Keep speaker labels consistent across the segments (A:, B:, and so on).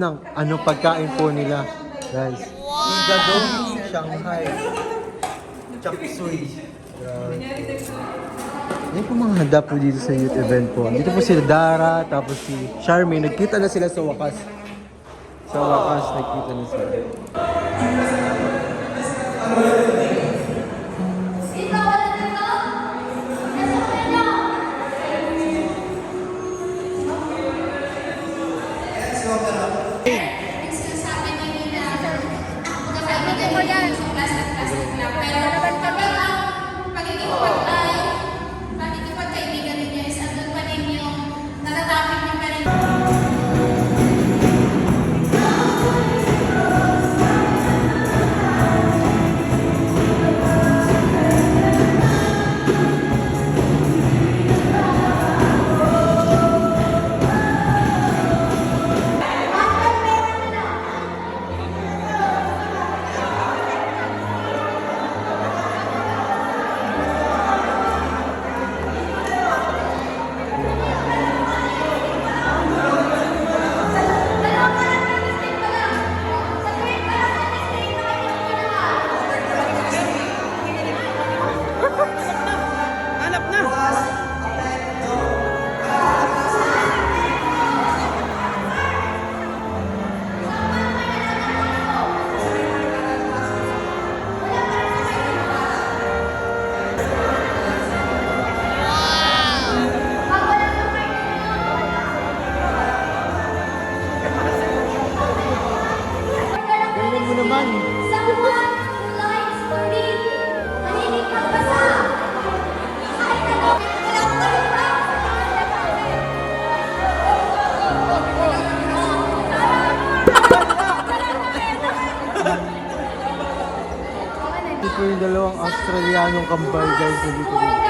A: sarap po ng ano pagkain po nila. Guys. Yung gadong Shanghai. Grabe. Yan po mga handa po dito sa youth event po. Dito po sila Dara, tapos si Charmy. Nagkita na sila sa wakas. Sa wakas, nagkita na sila. Yung dalawang Australianong kambal guys dito.
B: Makot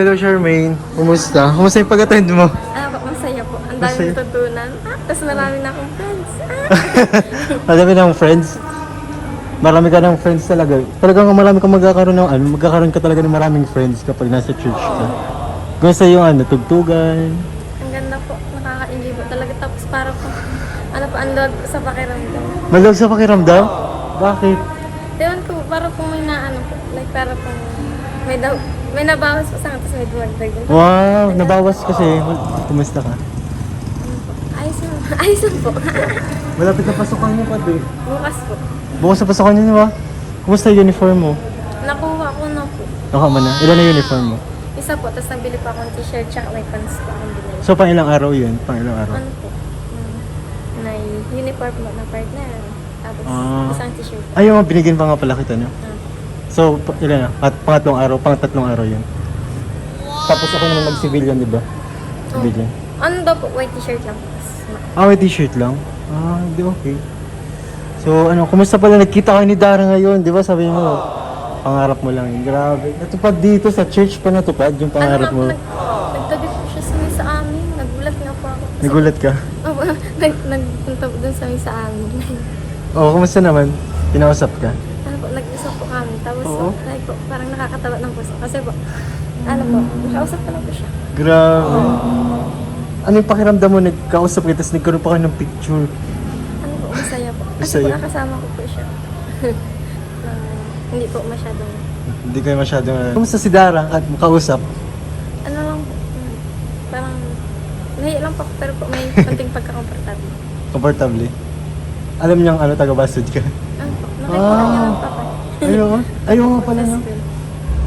A: hello Charmaine. Kumusta? Kumusta yung pag-attend mo?
C: Ah, masaya po. Ang dami
A: Masaya.
C: natutunan. Ah, tapos marami na akong friends. Ah.
A: Marami ng friends. Marami ka ng friends talaga. Talagang marami kang magkakaroon ng ano, magkakaroon ka talaga ng maraming friends kapag nasa church ka. Gusto yung ano, tugtugan.
C: Ang ganda po. Nakaka-enjoy po talaga. Tapos para po, ano po, ang log sa pakiramdam.
A: Malag sa pakiramdam? Bakit?
C: Ewan ko, para po may na ano po. Like, para po may, daw, may nabawas po sa akin, tapos may duwagdag.
A: Wow, nabawas kasi. Kumusta ka?
C: Ayos lang. Ayos lang po.
A: Malapit na pasukan mo pa, di.
C: Bukas po.
A: Bukas sa pasukan niyo, di ba? Kumusta yung uniform mo?
C: Nakuha ko na po.
A: Nakuha mo na. Ilan na uniform mo?
C: Isa po, tapos nabili pa akong t-shirt tsaka may pants pa akong binili.
A: So, pang ilang araw yun? Pang ilang araw?
C: Ano po? Hmm, na uniform po na partner. Tapos
A: Ah.
C: isang t-shirt.
A: Ay, yung binigyan pa nga pala kita, no?
C: Ah.
A: So, ilan na? At pangatlong araw, pang tatlong araw yun. Tapos ako naman mag-civilian, di ba? Civilian.
C: Ano daw po, white t-shirt lang.
A: Ah, may t-shirt lang? Ah, di okay. So, ano, kumusta pala nagkita kayo ni Dara ngayon? Di ba sabi mo, pangarap mo lang yun. Grabe. Natupad dito sa church pa natupad yung pangarap
C: ano,
A: mo.
C: Nag, nagtabi po siya sa, sa amin. Nagulat nga po ako. Kasi-
A: Nagulat ka?
C: Opo, nag, nagpunta po dun sa sa amin.
A: Oo, oh, kumusta naman? Pinausap ka?
C: Ano po, nag-usap po kami. Tapos,
A: Oo.
C: like po, parang nakakatawa ng puso. Kasi po, ano po, nakausap ko lang po siya.
A: Grabe. Ano yung pakiramdam mo? Nagkausap kita, tapos nagkaroon pa kayo ng picture.
C: Ano po, masaya po. Kasi
A: Masaya?
C: po, nakasama ko po siya. Na hindi po masyadong,
A: Hindi kayo masyadong... Uh... Kumusta si Dara at makausap?
C: ano lang po, mm, parang, nahiya lang po, pero po may konting pagkakomportable.
A: Comfortably? Alam niyang ano, taga-Basod ka?
C: Ano po,
A: Ah.
C: Papa.
A: Ayun, ayun nga pala no.
C: School.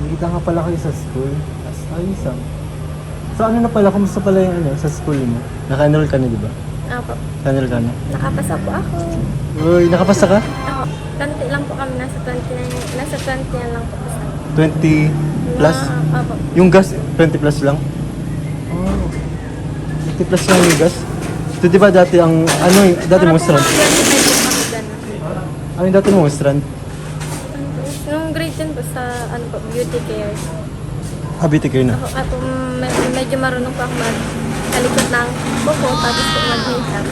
A: Nakita nga pala kayo sa school. Ayos ah. So ano na pala, kumusta pala yung ano, sa school mo? Naka-enroll ka na, di ba?
C: Opo.
A: Naka-enroll ka na?
C: Nakapasa po ako.
A: Uy, nakapasa ka?
C: Ako. Kanti lang po kami. Nasa 29. Nasa 20 yan lang po. Sa
A: 20 plus?
C: Na, opo.
A: Yung gas, 20 plus lang? Oh. 20 plus lang yung gas? Ito di ba dati ang, ano yung, dati mong strand?
C: mga 25 po kami ganun.
A: Ano yung dati mong strand?
C: Ano po, Nung grade 10 po sa ano po, beauty care.
A: Habiti kayo na.
C: Ako, ako med- medyo marunong po ako magkalikot ng buko tapos po mag-makeup.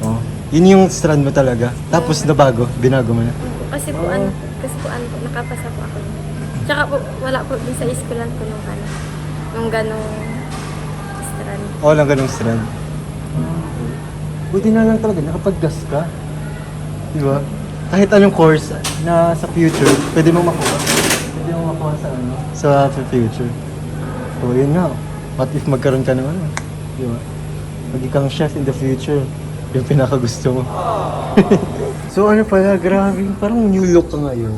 A: Oh. Yun yung strand mo talaga. Tapos nabago, binago mo na.
C: Kasi po ano, kasi po ano po, nakapasa po ako. Tsaka po, wala po din sa iskolan ko nung ano, nung ganong strand.
A: Oo lang ganong strand. Buti na lang talaga, nakapag-gas ka. Di ba? Kahit anong course na sa future, pwede mo makuha. Pwede mo makuha sa ano? Sa future. So, yun nga. What if magkaroon ka ng ano? Di ba? Maging kang chef in the future. Yung pinakagusto mo. so ano pala, grabe. Parang new look ka ngayon.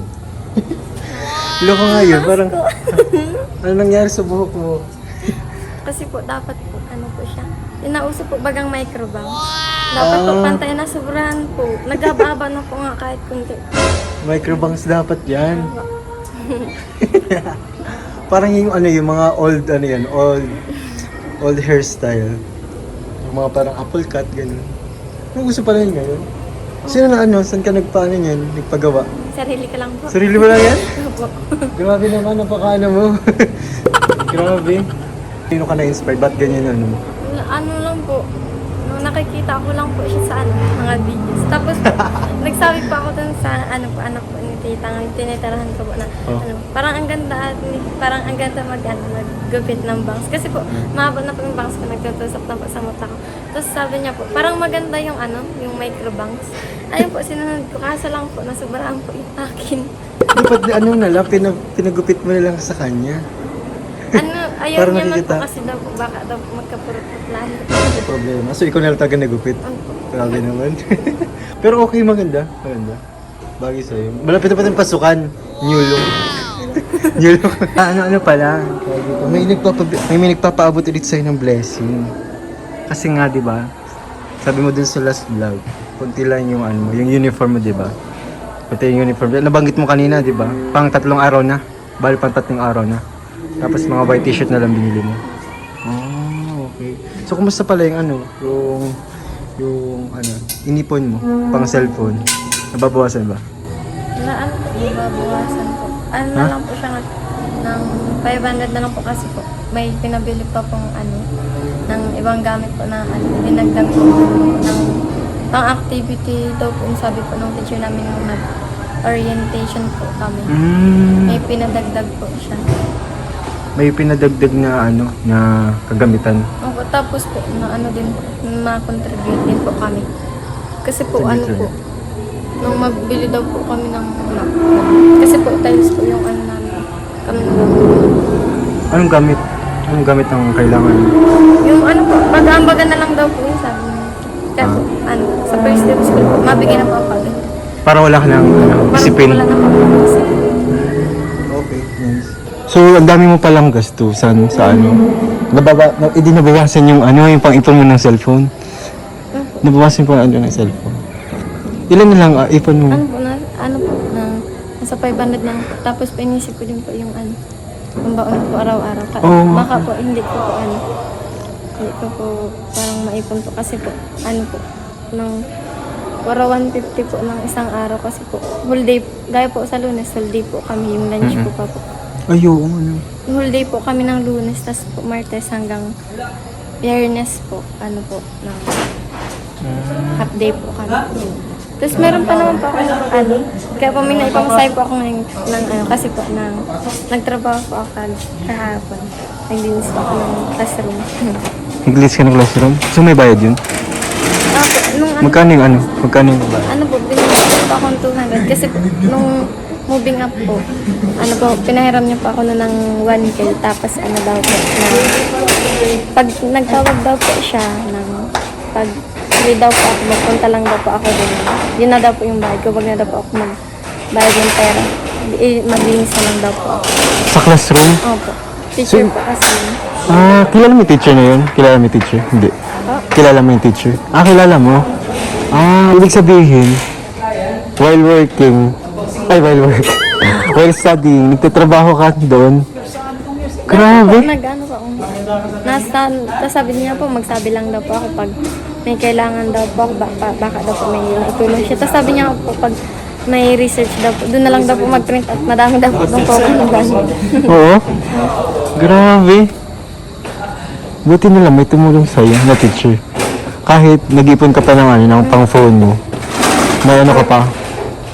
A: look ka ngayon. Parang, ano nangyari sa buhok mo?
C: Kasi po, dapat po, ano po siya, inauso po bagang microbank. Dapat po,
A: Ah.
C: pantay na sobrahan po. Nagababa na po nga kahit kunti.
A: Microbanks dapat yan. Parang yung ano yung mga old ano yan, old old hairstyle. Yung mga parang apple cut ganun. Ano gusto pala yun ngayon? Sino na ano, saan ka nagpaano yan, nagpagawa?
C: Sarili ka lang po.
A: Sarili mo lang yan?
C: Opo.
A: Grabe naman, napakaano mo. Grabe. Sino ka na-inspired? Ba't ganyan ano?
C: Na- ano lang po, nung nakikita ko lang po siya sa ano, mga videos. Tapos po, nagsabi pa ako dun sa ano po, anak po ni tita, nga tinitirahan ko po na,
A: Oh.
C: ano, parang ang ganda, at ni- parang ang ganda mag, ano, maggupit ng bangs. Kasi po, mahaba na po yung bangs ko, nagtutusok na po sa mata ko. Tapos sabi niya po, parang maganda yung ano, yung micro bangs. Ayun po, sinunod ko, kaso lang po, nasubaraan po yung akin.
A: Dapat ano na lang, pinag pinagupit mo na lang sa kanya.
C: Ano, ayaw
A: Parang
C: niya man po
A: nakikita.
C: kasi daw po, baka daw po magkapurot na plano.
A: Ano problema? So ikaw na lang talaga nagupit? Grabe naman. Pero okay, maganda. Maganda. Bagay sa'yo. Malapit na pa yung pasukan. New look. New look. ano, ano pala? May, nagpapa, may, may nagpapaabot ulit sa'yo ng blessing. Kasi nga, di ba? Sabi mo dun sa last vlog, kunti lang yung ano, yung uniform mo, di ba? Pati yung uniform. Nabanggit mo kanina, di ba? Pang tatlong araw na. Bali, pang tatlong araw na. Tapos mga white t-shirt na lang binili mo. Oh, okay. So, kumusta pala yung ano, yung, yung ano, inipon mo, pang cellphone? Nababawasan ba?
C: Na ano po, mababawasan po. Ano na
A: Ha?
C: lang po siya ng, ng 500 na lang po kasi po. May pinabili pa pong ano, ng ibang gamit po na ano, dinagdag po ng pang activity daw po yung sabi po ng teacher namin nung nag-orientation po kami.
A: Mm,
C: May pinadagdag po siya.
A: May pinadagdag na ano, na kagamitan.
C: Opo, tapos po, na ano din po, ma-contribute din po kami. Kasi po, ano
A: Contribute
C: po, nung magbili daw po kami ng laptop. Kasi po, tiles po yung ano namin. Kami nung
A: Anong gamit? Anong gamit ang kailangan?
C: Yung ano po, pag-aambagan na lang daw po yung sabi niya. Kaya po, ano, sa first day of school po, mabigyan na po ako agad.
A: Para wala ka ng ano,
C: Parang
A: isipin.
C: Wala na po ako isipin.
A: So, ang dami mo palang gastusan sa ano. Nababa, na, hindi nabawasan yung ano, yung pang-ipon mo ng cellphone. Nabawasan ko ano ng cellphone. Ilan na lang ah, ipon mo?
C: Ano po na, ano po, na, nasa 500 na po. Tapos pinisip ko din po yung ano, yung baon po araw-araw.
A: Oo.
C: Baka po, hindi ko po ano, hindi ko po parang maipon po kasi po, ano po, ng para 150 po ng isang araw kasi po, whole day, gaya po sa lunes, whole day po kami, yung lunch ko pa po.
A: Ay, oo, ano.
C: Whole day po kami ng lunes, tas po martes hanggang biyernes po, ano po, ng half day po kami. Tapos meron pa naman po ako ng ano, kaya po may naipamasahe po ako ng, ng ano, kasi po, ng, nagtrabaho po ako kahapon. Naglinis po ako ng classroom.
A: English ka ng classroom? So, may bayad yun?
C: Ah, po, nung ano,
A: Magkano yung ano? Magkano yung bayad?
C: ano po, binigyan po akong 200 kasi po, nung moving up po, ano po, pinahiram niya po ako na ng 1K tapos ano daw po, na, pag nagtawag daw po siya ng, pag hindi daw po ako, magpunta lang daw po ako din. Yun na daw po yung bayad ko, wag na daw po ako mag bayad ng pera. Maglinis na lang daw po ako.
A: Sa classroom?
C: Opo. Teacher
A: So-
C: po kasi.
A: Ah, kilala mo yung teacher na yun? Kilala mo yung teacher? Hindi. Kilala mo yung teacher? Ah, kilala mo? Ah, ibig sabihin, while working, ay, while working, while studying, nagtatrabaho ka doon. Grabe.
C: Nag-ano po ako. Nasa, sabi niya po, magsabi lang daw po ako pag may kailangan daw po ako, baka, baka daw po may itulong siya. Tapos sabi niya po, pag may research daw po, doon na lang daw po mag-print at madami daw po itong kukunugan.
A: Oo. Grabe. Buti na lang may tumulong sa'yo na teacher. Kahit nag-ipon ka pa ano, ng pang phone mo, may ano ka pa,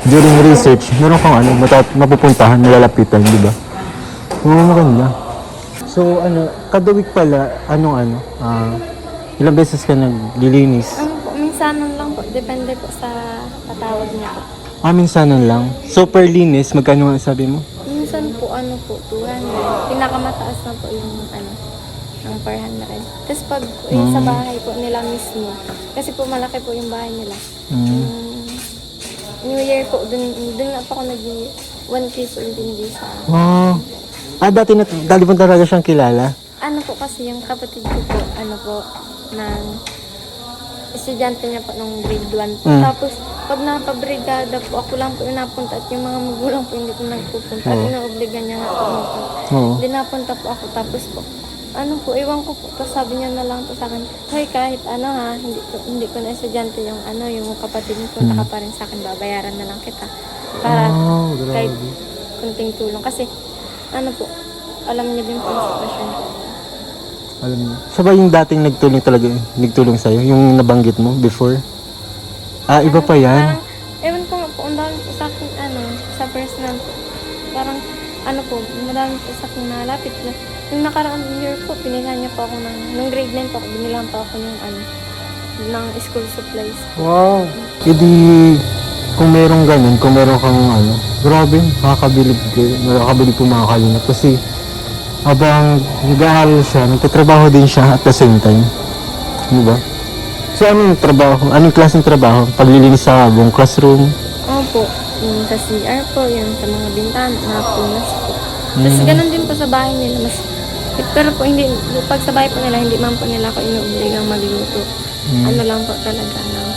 A: during research, meron kang ano, matat- mapupuntahan, nilalapitan, di ba? Oo, maganda. So, ano, kada week pala, anong ano, ah, ilang beses ka naglilinis?
C: ano po, minsanan lang po, depende po sa patawad niya po.
A: Ah, minsanan lang. So, per linis, magkano nga sabi mo?
C: Minsan po, ano po, 200. Pinakamataas na po yung, ano, ng 400. Tapos pag yung sa bahay po nila mismo, kasi po malaki po yung bahay nila.
A: Mm.
C: Mm, New Year po, dun, dun nga po ako nag 1K po yung binigay sa.
A: Oh. Ah, dati na, dati mo talaga siyang kilala?
C: Ano po kasi yung kapatid ko po, ano po, ng estudyante niya po nung grade 1 po.
A: Mm.
C: Tapos, pag napabrigada po, ako lang po yung napunta at yung mga magulang po hindi po nagpupunta. At
A: Oo.
C: inoobligan niya nga po.
A: Oo.
C: Hindi napunta po ako. Tapos po, ano po, iwan ko po. Tapos sabi niya na lang po sa akin, Hoy, kahit ano ha, hindi ko, hindi ko na estudyante yung ano, yung kapatid mo, punta ka pa rin sa akin, babayaran na lang kita. Para
A: Oh,
C: kahit
A: grabe.
C: kunting tulong. Kasi, ano po, alam niya din po yung sitwasyon ko.
A: Alam mo. Siya ba yung dating nagtulong talaga, nagtulong sa'yo? Yung nabanggit mo before? Ah, iba pa yan?
C: Parang, ewan ko nga po, ang dami po sa akin, ano, sa personal po. Parang, ano po, madami po sa akin nalapit na. Yung nakaraang year po, pinilahan niya po ako ng, nung grade 9 po ako, binilahan po ako ng, ano, ng school supplies.
A: Wow. Hindi, kung merong ganun, kung meron kang ano, grabe, makakabilib makakabilib po mga kalingap. Kasi, habang nag-aaral siya, nagtatrabaho din siya at the same time. Di ba? So, anong trabaho? Anong klaseng trabaho? Paglilinis sa buong classroom?
C: Yung sa CR po, yung sa mga bintana, napunas po. Tapos ganun din po sa bahay nila, mas pero po hindi, pag sa bahay po nila, hindi man po nila ako inuobligang magluto. Ano lang po talaga, ng,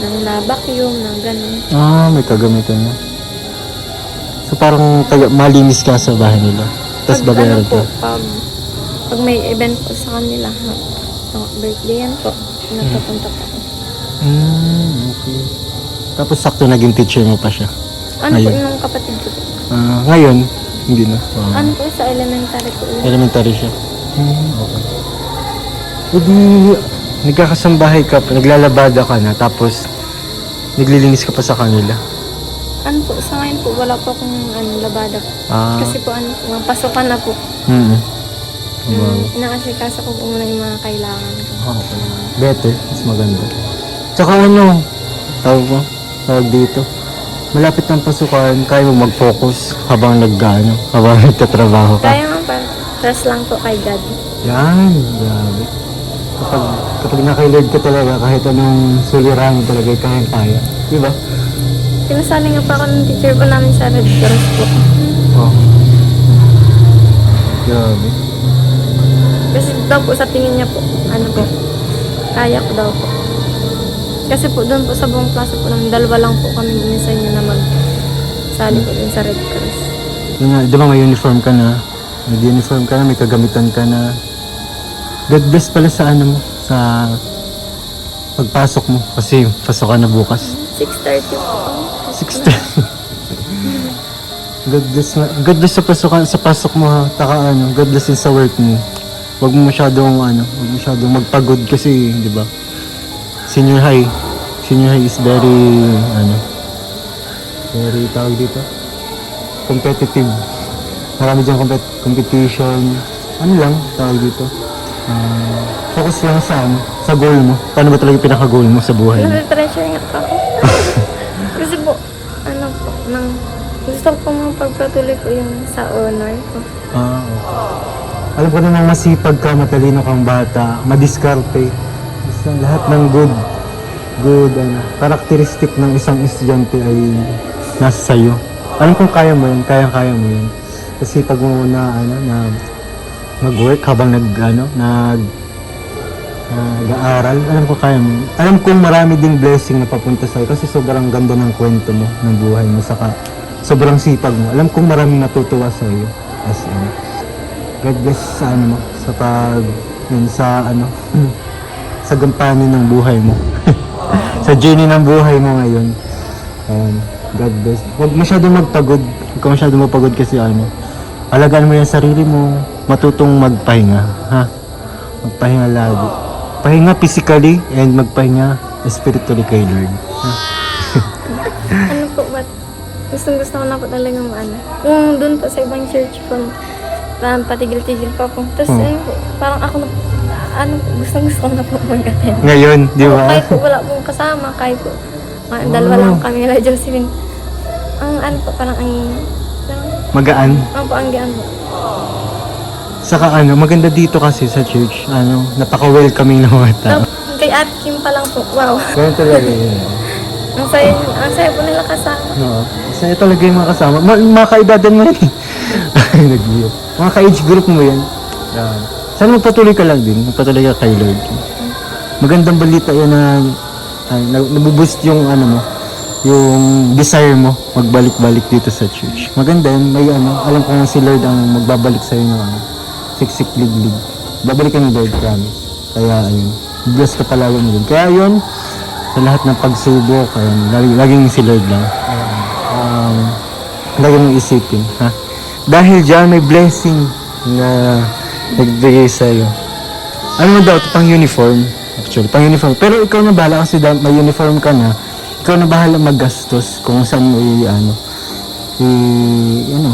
C: ng na-vacuum, ng ganun.
A: Ah, may kagamitan na. So parang taga, malinis ka sa bahay nila. Tapos
C: Pag
A: babayaran
C: ano po,
A: ka.
C: pag, pag may event po sa kanila, ha, birthday yan po, nagpapunta po ako.
A: Tapos sakto naging teacher mo pa siya.
C: Ano po
A: Ayun.
C: yung kapatid ko po?
A: Ah, ngayon, hindi na. Ah,
C: Ano po sa elementary po yun?
A: elementary siya. Hmm, okay. Hindi, nagkakasambahay ka pa, naglalabada ka na, tapos naglilinis ka pa sa kanila.
C: Ano po, sa ngayon po, wala po akong ano, labada po.
A: Ah,
C: Kasi po, ano, mga pasukan na po.
A: hmm.
C: Mm,
A: Wow.
C: inaasikaso ko po muna yung mga kailangan ko.
A: Ah, okay. Better, mas maganda. Tsaka ano, tawag mo, tawag dito. Malapit ng pasukan, kaya mo mag-focus habang nag ano, habang nagtatrabaho ka.
C: Kaya nga pa, trust lang po kay God.
A: Yan, grabe. Kapag, kapag nakailard ka talaga, kahit anong sulirahan mo talaga, kaya kaya. Di ba?
C: Pinasali nga pa ako ng teacher po namin sa Red Cross po.
A: Oo. Grabe.
C: Kasi daw po sa tingin niya po, ano po, kaya ko daw po. Kasi po doon po sa buong klase po namin, dalawa lang po kami minsan niya na mag sali po din sa Red Cross.
A: Yun nga, di ba may uniform ka na? May uniform ka na, may kagamitan ka na. God bless pala sa ano mo, sa pagpasok mo. Kasi pasok ka na bukas.
C: 6.30 po.
A: 6.30. God bless, na, God bless sa pasok, sa pasok mo ha. Taka ano, God bless din sa work mo. Huwag mo masyadong ano, huwag mo masyadong magpagod kasi, di ba? Senior high. Senior high is very, ano, very, tawag dito, competitive. Marami dyan compet- competition. Ano lang, tawag dito. Ah, focus lang sa ano, sa goal mo. Paano ba talaga yung pinaka-goal mo sa buhay mo?
C: Nape-pressure nga po ako. Kasi po, ano po, nang gusto ko pong pagpatuloy ko yung sa honor ko.
A: Ah, okay. Alam ko namang masipag ka, matalino kang bata, madiskarte. Basta lahat ng good, good, ano, karakteristik ng isang estudyante ay nasa sayo. Alam kong kaya mo yun, kaya-kaya mo yun. Kasi pag mo na, ano, na mag-work habang nag, ano, nag, nag-aaral, alam ko kaya mo. Alam kong marami ding blessing na papunta sa'yo kasi sobrang ganda ng kwento mo, ng buhay mo, saka sobrang sipag mo. Alam kong maraming natutuwa sa'yo. As in, God bless sa ano mo, sa pag, yun, sa ano, sa gampanin ng buhay mo. sa journey ng buhay mo ngayon. Um, God bless. Huwag masyadong magpagod. Huwag ka masyadong magpagod kasi ano, alagaan mo yung sarili mo, matutong magpahinga. Ha? Magpahinga lagi. Pahinga physically and magpahinga spiritually kay Lord. Ha?
C: ano po ba? Gustong gusto ko na po talagang ano. Kung doon po sa ibang church po, parang patigil-tigil pa po. Tapos
A: Hmm.
C: ayun po, parang ako na, ano gustong gusto ko na po mag-attend.
A: Ngayon, di ba?
C: Kahit po wala pong kasama, kahit po, mga dalawa lang kami nila Josephine. Ang ano po, parang ang, parang,
A: Magaan.
C: ang po, ang gaan po.
A: Saka ano, maganda dito kasi sa church, ano, napaka-welcoming ng mga tao.
C: Kay Ate Kim pa lang po, wow.
A: Ganun talaga yun.
C: Ang saya, ang saya po nila kasama.
A: Oo. Saya talaga yung mga kasama. Ma mga kaedadan mo yan eh. Nag-iyo. Mga ka-age group mo yan. Yan. Sana magpatuloy ka lang din. Magpatuloy ka kay Lord. Magandang balita yan na ay, na- nabuboost yung ano mo, yung desire mo magbalik-balik dito sa church. Maganda yun. May ano, alam ko nga si Lord ang magbabalik sa'yo ng ano, siksik liglig. Babalik ka ni Lord, promise. Kaya ayun, bless ka palagi mo din. Kaya yun, sa lahat ng pagsubok, ayun, lagi, laging si Lord lang. Um, lagi mong isipin, ha? Dahil dyan may blessing na nagbigay sa'yo. Ano daw, pang uniform. Actually, pang uniform. Pero ikaw na bahala kasi da- may uniform ka na. Ikaw na bahala maggastos kung saan mo i, ano, i, ano,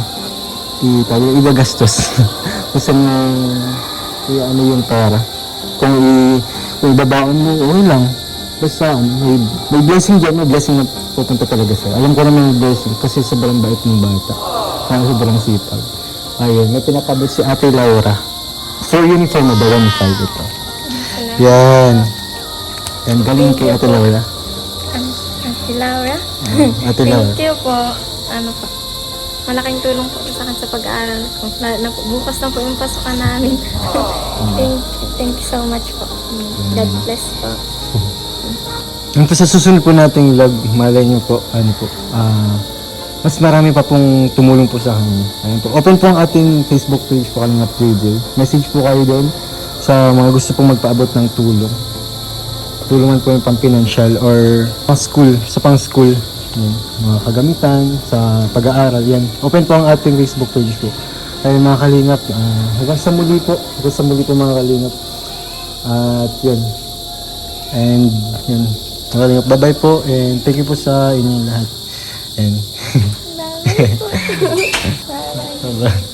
A: i, tayo, igagastos. kung saan mo, i, ano yung pera. Kung i, kung ibabaon mo, okay lang. Basta, ano, may, may blessing dyan, may blessing na pupunta talaga sa'yo. Alam ko naman may blessing kasi sobrang bait ng bata. Kaya sobrang sipag. Ayun, may pinakabot si Ate Laura. For uniform na the 1.5 ito. Yan. Yan, galing kay Ate Laura.
C: Ate Laura.
A: Ate Laura.
C: Thank you po. Ano po. Malaking tulong po sa akin sa pag-aaral ko. Na po, bukas na po yung pasukan namin. thank, thank you so much po. God bless po.
A: Yung po sa susunod po nating vlog, malay niyo po, ano po, ah, mas marami pa pong tumulong po sa kanya. Ayun po. Open po ang ating Facebook page po Kalingap Radio. Message po kayo doon sa mga gusto pong magpaabot ng tulong. Tulungan po yung pang financial or pang school, sa pang school. Yan, mga kagamitan, sa pag-aaral, yan. Open po ang ating Facebook page po. Kaya mga kalingap, ah, hanggang sa muli po, hanggang sa muli po mga kalingap. At yun, And yun. Maraming bye-bye po and thank you po sa inyong lahat. And
C: Bye.
A: bye-bye.